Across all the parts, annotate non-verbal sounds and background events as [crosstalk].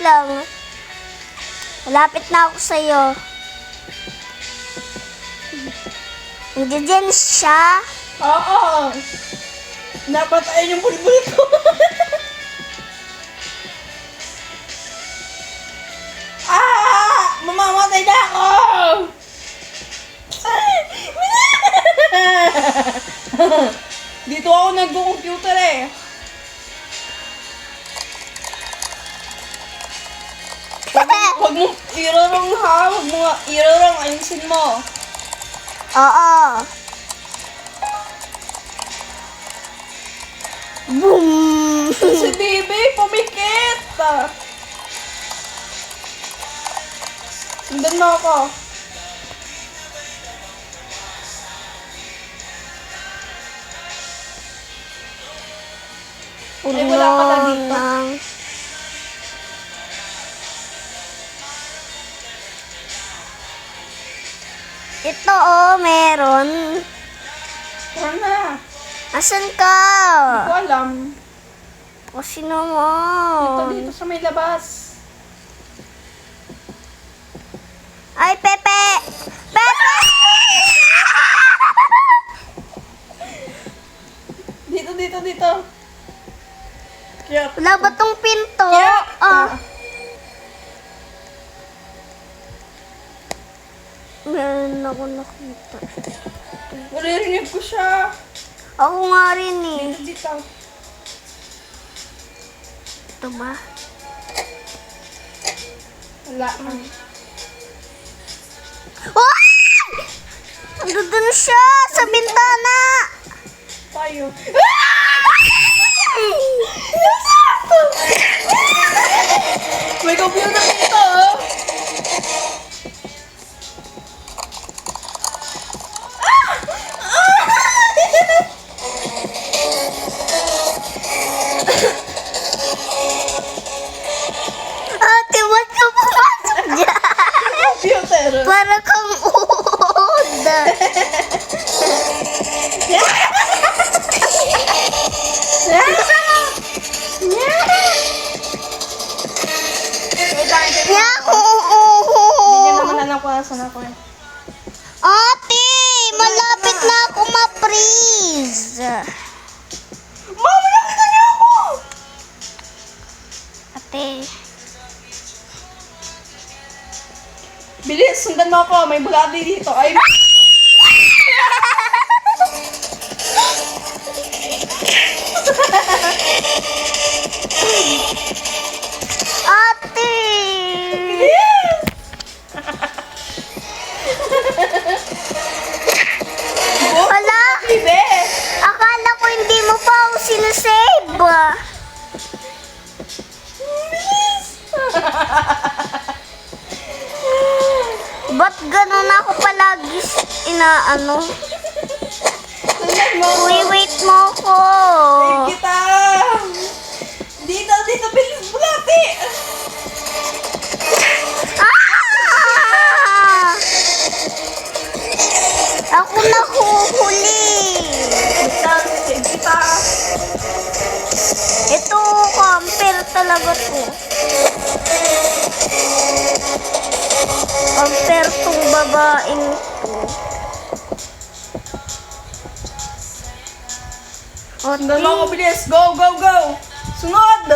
lang. Malapit na ako sa'yo. Nandiyan siya. Oo. Napatayin yung bulbul ko. [laughs] ah! Mamamatay na ako! [laughs] Dito ako nagko-computer eh. Irarong ha. Huwag mo nga irarong. Ayusin mo. Oo. Boom! Si Bibi, pumikit! Sundan mo ako. Ay, wala pala dito. Ito oh, meron. Na. Asan ka? Hindi ko alam. O sino mo? Dito, dito sa may labas. Ay! Pepe! Nga rin eh. Dito, dito. Ito ba? Wala. Oh! Andun siya sa bintana! Tayo. May computer nasan ako eh. Ate, malapit na ako ma-freeze. Mama, nakita niyo ako! Ate, Bilis, sundan mo ako. May bulati dito. Ay, ate! Wala, akala ko hindi mo pa ako sinasave. Ba't ganun ako palagi inaano? Sundan mo. Uy, wait mo ko. Wait kita! Dito, dito, bilis, bulati! Ah! Ako nahuhuli. Wait lang, save kita. Ito, camper talaga to. Camper tong babaeng to. O, Sundan mo ako, bilis. Go, go, go! Sunod!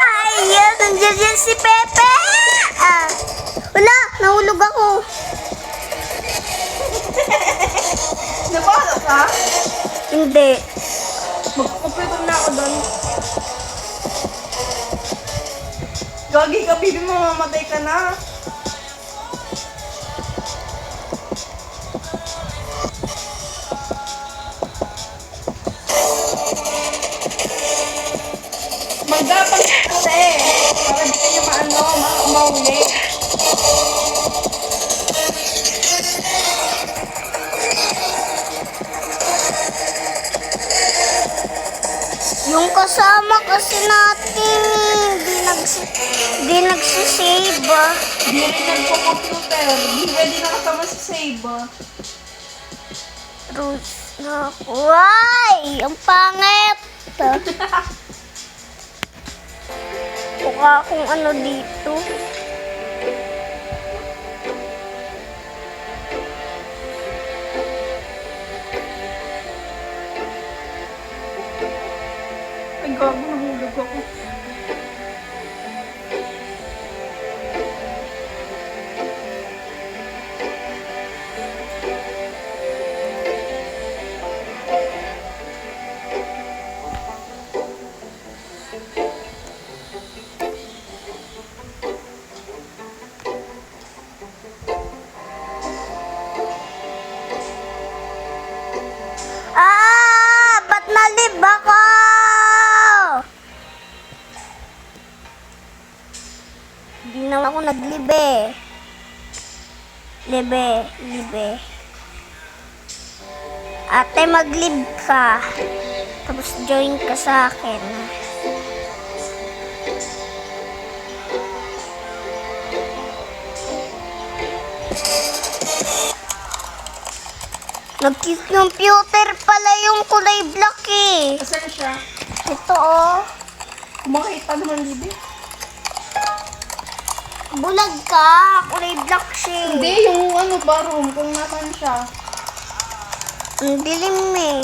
Ay, yan, nandiyan yan si Pepe. Ah, wala, nahulog ako. [laughs] Napasok ka? Hindi. Magkukumputer na ako doon. Gagi ka, bibi mo, mamatay ka na. Mauli. Yung kasama kasi natin, di, nags di nagsisave ah. Di rin nagpo-computer. Di pwede nakasama sa save. ah. Rose na ako. Ay! Ang pangit! [laughs] mukha akong ano dito. Naglibe. Libe, libe. Ate, maglib ka. Tapos join ka sa akin. Nag-computer pala yung kulay black eh. Asan siya? Ito oh. Makita naman, Libby. Bulag ka. Kulay black siya. eh. Hindi, yung ano ba room, kung nasan siya. Ang dilim eh.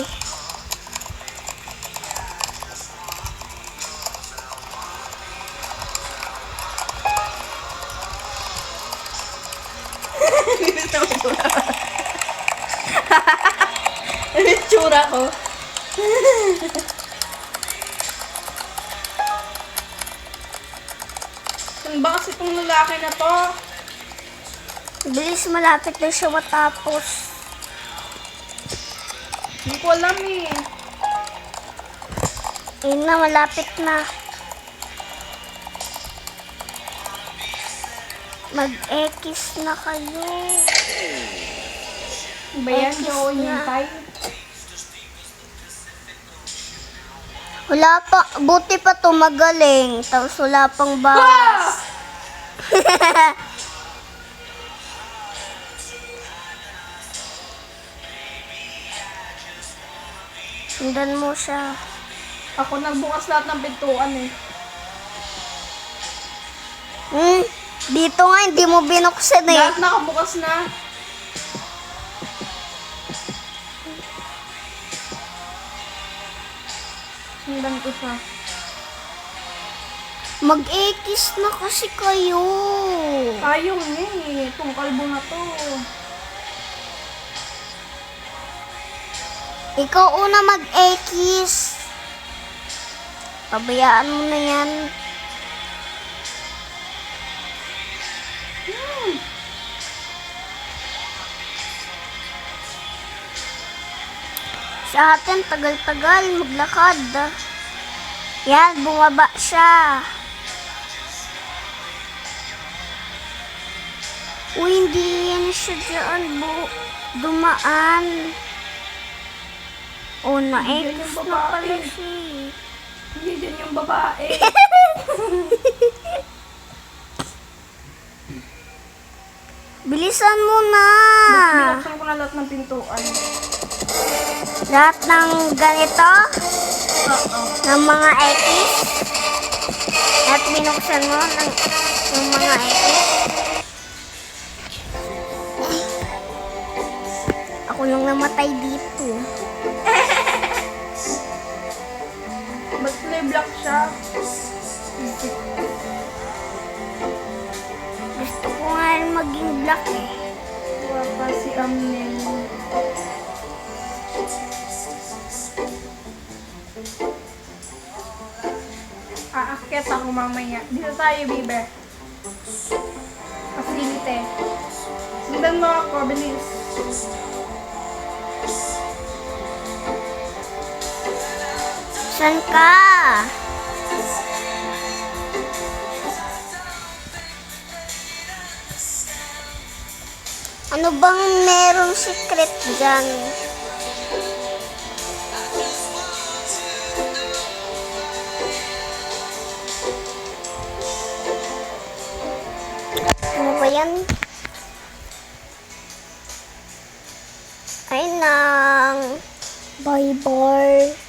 Yung tsura ko? [laughs] Saan ba kasi itong lalaki na to? Bilis malapit na siya matapos. Hindi ko alam eh. Ayun na, malapit na. Mag-X na kayo. Ba yan, na. hintay? Wala pa, buti pa to magaling. Tapos wala pang bawas. Sundan mo siya. Ako nagbukas lahat ng pintuan eh. Hmm, dito nga, hindi mo binuksan eh. Lahat nakabukas na. Sundan ko siya. Mag-X na kasi kayo. Ayaw niya eh. Itong kalbo na to. Ikaw una mag-X. Pabayaan mo na yan. Hmm. Sa atin, tagal-tagal, maglakad. Yan, bumaba siya. Uy, hindi yan siya dyan, bu dumaan. Oh, Yan yung na babae. pala siya. eh. Hindi din yung babae. [laughs] Bilisan mo na. Binuksan ko na lahat ng pintuan. Lahat ng ganito, Oo. ng mga X. At binuksan mo ng, ng mga X. Lang namatay dito. [laughs] Ba't play black siya? Gusto ko nga rin maging black eh. Wapa si Amnen. Aakyat ako mamaya. Dito tayo, bibe. Pasilite. Sundan mo ako, bilis. San ka? Ano bang merong secret dyan? Ano ba yan? Ay nang. Bye bye.